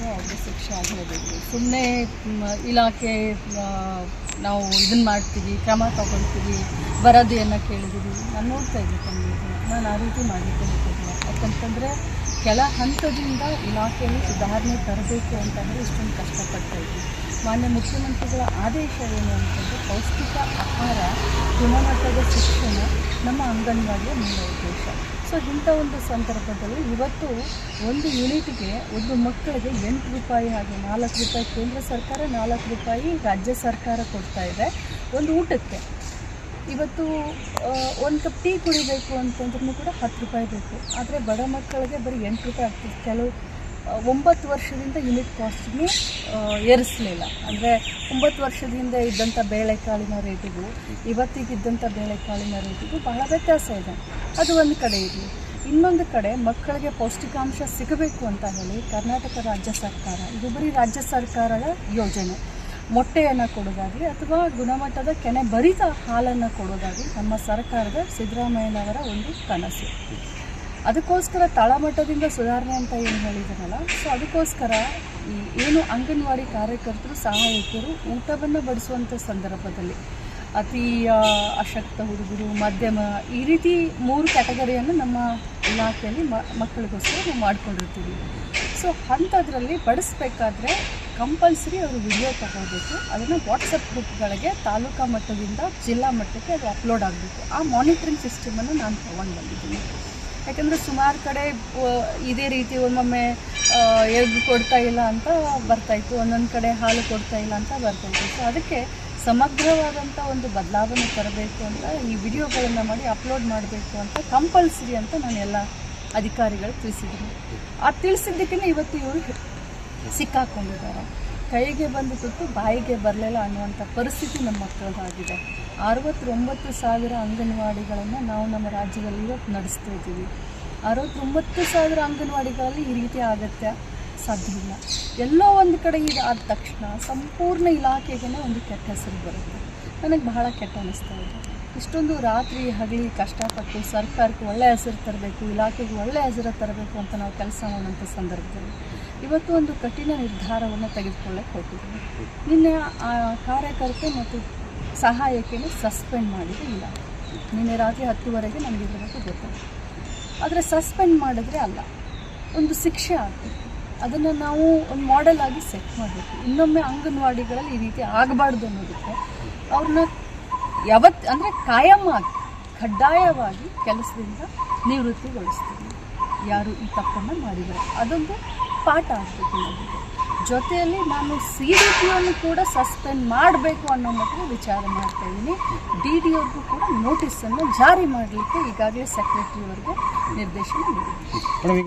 ಮಾಡಿದ್ರೆ ಅವ್ರಿಗೆ ಶಿಕ್ಷೆ ಆಗಲೇಬೇಕು ಸುಮ್ಮನೆ ಇಲಾಖೆ ನಾವು ಇದನ್ನು ಮಾಡ್ತೀವಿ, ಕ್ರಮ ತಗೊಳ್ತೀವಿ, ವರದಿಯನ್ನು ಕೇಳಿದ್ದೀವಿ. ನಾನು ನೋಡ್ತಾ ಇದ್ದೆ ತಮ್ಮ ನಾನು ಆ ರೀತಿ ಮಾಡಲಿಕ್ಕೆ ಯಾಕಂತಂದರೆ, ಕೆಲ ಹಂತದಿಂದ ಇಲಾಖೆಯಲ್ಲಿ ಸುಧಾರಣೆ ತರಬೇಕು ಅಂತಂದರೆ ಇಷ್ಟೊಂದು ಕಷ್ಟಪಡ್ತಾ ಇದ್ವಿ. ಮಾನ್ಯ ಮುಖ್ಯಮಂತ್ರಿಗಳ ಆದೇಶ ಏನು ಅಂತಂದರೆ, ಪೌಷ್ಟಿಕ ಆಹಾರ ಗುಣಮಟ್ಟದ ಶಿಕ್ಷಣ ನಮ್ಮ ಅಂಗನವಾಡಿಯ ಮೂಲ ಉದ್ದೇಶ. ಸೊ ಇಂಥ ಒಂದು ಸಂದರ್ಭದಲ್ಲಿ ಇವತ್ತು ಒಂದು ಯೂನಿಟ್ಗೆ ಒಂದು ಮಕ್ಕಳಿಗೆ ಎಂಟು ರೂಪಾಯಿ ಹಾಗೆ ನಾಲ್ಕು ರೂಪಾಯಿ ಕೇಂದ್ರ ಸರ್ಕಾರ, ನಾಲ್ಕು ರೂಪಾಯಿ ರಾಜ್ಯ ಸರ್ಕಾರ ಕೊಡ್ತಾ ಇದೆ ಒಂದು ಊಟಕ್ಕೆ. ಇವತ್ತು ಒಂದು ಕಪ್ ಟೀ ಕುಡಿಬೇಕು ಅಂತಂದ್ರೂ ಕೂಡ ಹತ್ತು ರೂಪಾಯಿ ಬೇಕು. ಆದರೆ ಬಡ ಮಕ್ಕಳಿಗೆ ಬರೀ ಎಂಟು ರೂಪಾಯಿ ಆಗ್ತದೆ. ಕೆಲವು ಒಂಬತ್ತು ವರ್ಷದಿಂದ ಯೂನಿಟ್ ಕಾಸ್ಟ್ನು ಏರಿಸಲಿಲ್ಲ. ಅಂದರೆ ಒಂಬತ್ತು ವರ್ಷದಿಂದ ಇದ್ದಂಥ ಬೇಳೆಕಾಳಿನ ರೇಟಿಗೂ ಇವತ್ತಿಗಿದ್ದಂಥ ಬೇಳೆಕಾಳಿನ ರೇಟಿಗೂ ಬಹಳ ವ್ಯತ್ಯಾಸ ಇದೆ. ಅದು ಒಂದು ಕಡೆ ಇರಲಿ. ಇನ್ನೊಂದು ಕಡೆ ಮಕ್ಕಳಿಗೆ ಪೌಷ್ಟಿಕಾಂಶ ಸಿಗಬೇಕು ಅಂತ ಹೇಳಿ ಕರ್ನಾಟಕ ರಾಜ್ಯ ಸರ್ಕಾರ, ಇದು ಬರೀ ರಾಜ್ಯ ಸರ್ಕಾರದ ಯೋಜನೆ. ಮೊಟ್ಟೆಯನ್ನು ಕೊಡೋದಾಗಲಿ ಅಥವಾ ಗುಣಮಟ್ಟದ ಕೆನೆ ಭರಿತ ಹಾಲನ್ನು ಕೊಡೋದಾಗಲಿ ನಮ್ಮ ಸರ್ಕಾರದ ಸಿದ್ದರಾಮಯ್ಯನವರ ಒಂದು ಕನಸು. ಅದಕ್ಕೋಸ್ಕರ ತಳಮಟ್ಟದಿಂದ ಸುಧಾರಣೆ ಅಂತ ಏನು ಹೇಳಿದಾರಲ್ಲ, ಸೊ ಅದಕ್ಕೋಸ್ಕರ ಈ ಏನು ಅಂಗನವಾಡಿ ಕಾರ್ಯಕರ್ತರು ಸಹಾಯಕರು ಊಟವನ್ನು ಬಡಿಸುವಂಥ ಸಂದರ್ಭದಲ್ಲಿ ಅತಿ ಅಶಕ್ತ ಹುಡುಗರು, ಮಧ್ಯಮ, ಈ ರೀತಿ ಮೂರು ಕ್ಯಾಟಗರಿಯನ್ನು ನಮ್ಮ ಇಲಾಖೆಯಲ್ಲಿ ಮಕ್ಕಳಿಗೋಸ್ಕರ ನಾವು ಮಾಡ್ಕೊಂಡಿರ್ತೀವಿ. ಸೊ ಅಂಥದ್ರಲ್ಲಿ ಬಡಿಸ್ಬೇಕಾದ್ರೆ ಕಂಪಲ್ಸರಿ ಅವರು ವಿಡಿಯೋ ತಗೋಬೇಕು. ಅದನ್ನು ವಾಟ್ಸಪ್ ಗ್ರೂಪ್ಗಳಿಗೆ ತಾಲೂಕಾ ಮಟ್ಟದಿಂದ ಜಿಲ್ಲಾ ಮಟ್ಟಕ್ಕೆ ಅದು ಅಪ್ಲೋಡ್ ಆಗಬೇಕು. ಆ ಮಾನಿಟ್ರಿಂಗ್ ಸಿಸ್ಟಮನ್ನು ನಾನು ತೊಗೊಂಡು ಬಂದಿದ್ದೀನಿ. ಯಾಕಂದರೆ ಸುಮಾರು ಕಡೆ ಇದೇ ರೀತಿ ಒಮ್ಮೊಮ್ಮೆ ಎಗ್ ಕೊಡ್ತಾ ಇಲ್ಲ ಅಂತ ಬರ್ತಾಯಿತ್ತು ಒಂದೊಂದು ಕಡೆ ಹಾಲು ಕೊಡ್ತಾ ಇಲ್ಲ ಅಂತ ಬರ್ತಾಯಿತ್ತು ಸೊ ಅದಕ್ಕೆ ಸಮಗ್ರವಾದಂಥ ಒಂದು ಬದಲಾವಣೆ ತರಬೇಕು ಅಂತ ಈ ವಿಡಿಯೋಗಳನ್ನು ಮಾಡಿ ಅಪ್ಲೋಡ್ ಮಾಡಬೇಕು ಅಂತ ಕಂಪಲ್ಸರಿ ಅಂತ ನಾನು ಎಲ್ಲ ಅಧಿಕಾರಿಗಳು ತಿಳಿಸಿದ್ದೀನಿ. ಆ ತಿಳಿಸಿದ್ದಕ್ಕಿಂತ ಇವತ್ತು ಇವರು ಸಿಕ್ಕಾಕೊಂಡಿದ್ದಾರೆ. ಕೈಗೆ ಬಂದು ತುತ್ತು ಬಾಯಿಗೆ ಬರಲಿಲ್ಲ ಅನ್ನುವಂಥ ಪರಿಸ್ಥಿತಿ ನಮ್ಮ ಮಕ್ಕಳದಾಗಿದೆ ಅರವತ್ತೊಂಬತ್ತು ಸಾವಿರ ಅಂಗನವಾಡಿಗಳನ್ನು ನಾವು ನಮ್ಮ ರಾಜ್ಯದಲ್ಲಿ ಇವತ್ತು ನಡೆಸ್ತಾ ಇದ್ದೀವಿ. ಅರವತ್ತೊಂಬತ್ತು ಸಾವಿರ ಅಂಗನವಾಡಿಗಳಲ್ಲಿ ಈ ರೀತಿ ಆಗತ್ಯ. ಸಾಧ್ಯ ಇಲ್ಲ ಎಲ್ಲೋ ಒಂದು ಕಡೆ ಇದಾದ ತಕ್ಷಣ ಸಂಪೂರ್ಣ ಇಲಾಖೆಗೆ ಒಂದು ಕೆಟ್ಟ ಹೆಸರು ಬರುತ್ತೆ. ನನಗೆ ಬಹಳ ಕೆಟ್ಟ ಅನ್ನಿಸ್ತಾ ಇದೆ. ಇಷ್ಟೊಂದು ರಾತ್ರಿ ಹಗಲಿ ಕಷ್ಟಪಟ್ಟು ಸರ್ಕಾರಕ್ಕೆ ಒಳ್ಳೆ ಹೆಸರು ತರಬೇಕು, ಇಲಾಖೆಗೆ ಒಳ್ಳೆ ಹೆಸರು ತರಬೇಕು ಅಂತ ನಾವು ಕೆಲಸ ಮಾಡುವಂಥ ಸಂದರ್ಭದಲ್ಲಿ ಇವತ್ತು ಒಂದು ಕಠಿಣ ನಿರ್ಧಾರವನ್ನು ತೆಗೆದುಕೊಳ್ಳಕ್ಕೆ ಹೋಗಿದ್ದೀನಿ ನಿನ್ನೆ ಆ ಕಾರ್ಯಕರ್ತೆ ಮತ್ತು ಸಹಾಯಕಿಯನ್ನು ಸಸ್ಪೆಂಡ್ ಮಾಡಿದೆ ಇಲ್ಲ. ನಿನ್ನೆ ರಾತ್ರಿ ಹತ್ತುವರೆಗೆ ನನಗೆ ಇದ್ರ ಬಗ್ಗೆ ಗೊತ್ತಾಯಿತು ಆದರೆ ಸಸ್ಪೆಂಡ್ ಮಾಡಿದ್ರೆ ಅಲ್ಲ. ಒಂದು ಶಿಕ್ಷೆ ಆಗಬೇಕು. ಅದನ್ನು ನಾವು ಒಂದು ಮಾಡೆಲ್ ಆಗಿ ಸೆಟ್ ಮಾಡಬೇಕು. ಇನ್ನೊಮ್ಮೆ ಅಂಗನವಾಡಿಗಳಲ್ಲಿ ಈ ರೀತಿ ಆಗಬಾರ್ದು ಅನ್ನೋದಕ್ಕೆ ಅವ್ರನ್ನ ಯಾವತ್ತು ಅಂದರೆ ಕಾಯಂ ಆಗಿ, ಕಡ್ಡಾಯವಾಗಿ ಕೆಲಸದಿಂದ ನಿವೃತ್ತಿಗೊಳಿಸ್ತೀವಿ ಯಾರು ಈ ತಪ್ಪನ್ನು ಮಾಡಿದ್ದಾರೆ. ಅದೊಂದು ಪಾಠ ಆಗಬೇಕು ನಮಗೆ. ಜೊತೆಯಲ್ಲಿ ನಾನು ಸಿ ಡಿ ಪಿಯನ್ನು ಕೂಡ ಸಸ್ಪೆಂಡ್ ಮಾಡಬೇಕು ಅನ್ನೋ ಮಟ್ಟಿಗೆ ವಿಚಾರ ಮಾಡ್ತಾ ಇದ್ದೀನಿ. ಡಿ ಡಿ ಅವ್ರಿಗೂ ಕೂಡ ನೋಟಿಸನ್ನು ಜಾರಿ ಮಾಡಲಿಕ್ಕೆ ಈಗಾಗಲೇ ಸೆಕ್ರೆಟರಿ ಅವರಿಗೆ ನಿರ್ದೇಶನ ನೀಡಿದ್ದೀನಿ.